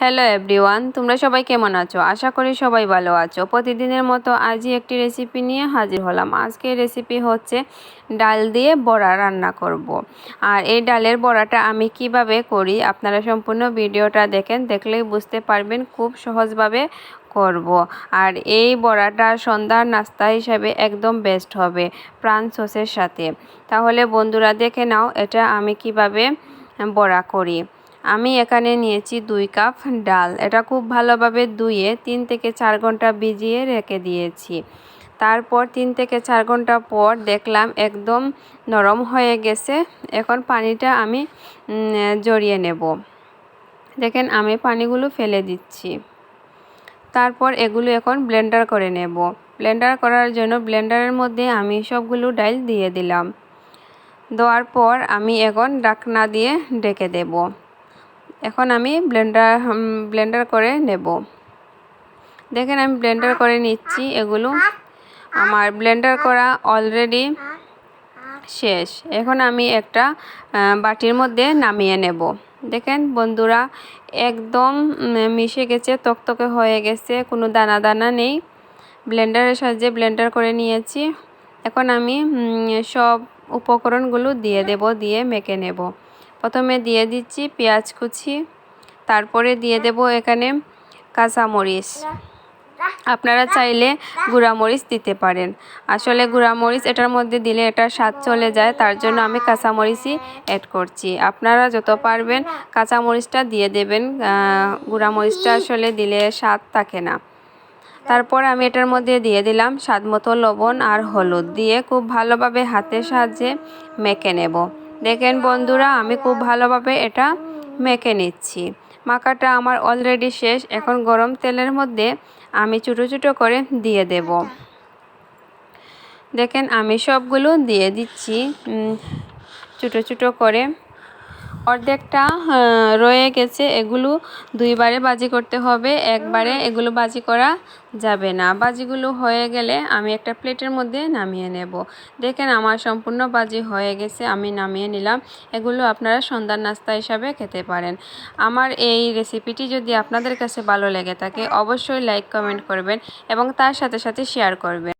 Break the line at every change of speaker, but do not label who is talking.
Hello everyone তোমরা সবাই কেমন আছো? আশা করি সবাই ভালো আছো। প্রতিদিনের মতো আজই একটি রেসিপি নিয়ে হাজির হলাম। আজকের রেসিপি হচ্ছে ডাল দিয়ে বড়া রান্না করব। আর এই ডালের বড়াটা আমি কীভাবে করি আপনারা সম্পূর্ণ ভিডিওটা দেখেন, দেখলেই বুঝতে পারবেন খুব সহজভাবে করব। আর এই বড়াটা সন্ধ্যার নাস্তা হিসাবে একদম বেস্ট হবে প্রাণ সসের সাথে। তাহলে বন্ধুরা দেখে নাও এটা আমি কীভাবে বড়া করি। আমি এখানে নিয়েছি দুই কাপ ডাল। এটা খুব ভালোভাবে ধুয়ে তিন থেকে চার ঘণ্টা ভিজিয়ে রেখে দিয়েছি। তারপর তিন থেকে চার ঘণ্টা পর দেখলাম একদম নরম হয়ে গেছে। এখন পানিটা আমি জড়িয়ে নেব। দেখেন, আমি পানিগুলো ফেলে দিচ্ছি। তারপর এগুলো এখন ব্লেন্ডার করে নেব। ব্লেন্ডার করার জন্য ব্লেন্ডারের মধ্যে আমি সবগুলো ডাল দিয়ে দিলাম। দেওয়ার পর আমি এখন ডাকনা দিয়ে ডেকে দেব। এখন আমি ব্লেন্ডার ব্লেন্ডার করে নেব। দেখেন আমি ব্লেন্ডার করে নিচ্ছি এগুলো। আমার ব্লেন্ডার করা অলরেডি শেষ। এখন আমি একটা বাটির মধ্যে নামিয়ে নেব। দেখেন বন্ধুরা, একদম মিশে গেছে, তকতকে হয়ে গেছে, কোনো দানা দানা নেই। ব্লেন্ডারের সাহায্যে ব্লেন্ডার করে নিয়েছি। এখন আমি সব উপকরণগুলো দিয়ে দেব, দিয়ে মেখে নেব। প্রথমে দিয়ে দিচ্ছি পেঁয়াজ কুচি, তারপরে দিয়ে দেব এখানে কাঁচামরিচ আপনারা চাইলে গুঁড়ামরিচ দিতে পারেন। আসলে গুঁড়ামরিচ এটার মধ্যে দিলে এটার স্বাদ চলে যায়, তার জন্য আমি কাঁচামরিচই অ্যাড করছি। আপনারা যত পারবেন কাঁচামরিচটা দিয়ে দেবেন গুঁড়ামরিচটা আসলে দিলে স্বাদ থাকে না। তারপর আমি এটার মধ্যে দিয়ে দিলাম স্বাদ মতো লবণ আর হলুদ দিয়ে খুব ভালোভাবে হাতের সাহায্যে মেখে নেব। দেখেন বন্ধুরা, আমি খুব ভালোভাবে এটা মেখে নিচ্ছি। মাখাটা আমার অলরেডি শেষ। এখন গরম তেলের মধ্যে আমি ছোটো ছোটো করে দিয়ে দেব। দেখেন আমি সবগুলো দিয়ে দিচ্ছি। ছোটো ছোটো করে অর্ধেকটা রয়ে গেছে। এগুলো দুইবারে বাজি করতে হবে। একবারে এগুলো বাজি করা যাবে না। বাজিগুলো হয়ে গেলে আমি একটা প্লেটের মধ্যে নামিয়ে নেব। দেখেন আমার সম্পূর্ণ বাজি হয়ে গেছে, আমি নামিয়ে নিলাম। এগুলো আপনারা সন্ধ্যার নাস্তা হিসাবে খেতে পারেন। আমার এই রেসিপিটি যদি আপনাদের কাছে ভালো লেগে থাকে, অবশ্যই লাইক, কমেন্ট করবেন এবং তার সাথে সাথে শেয়ার করবেন।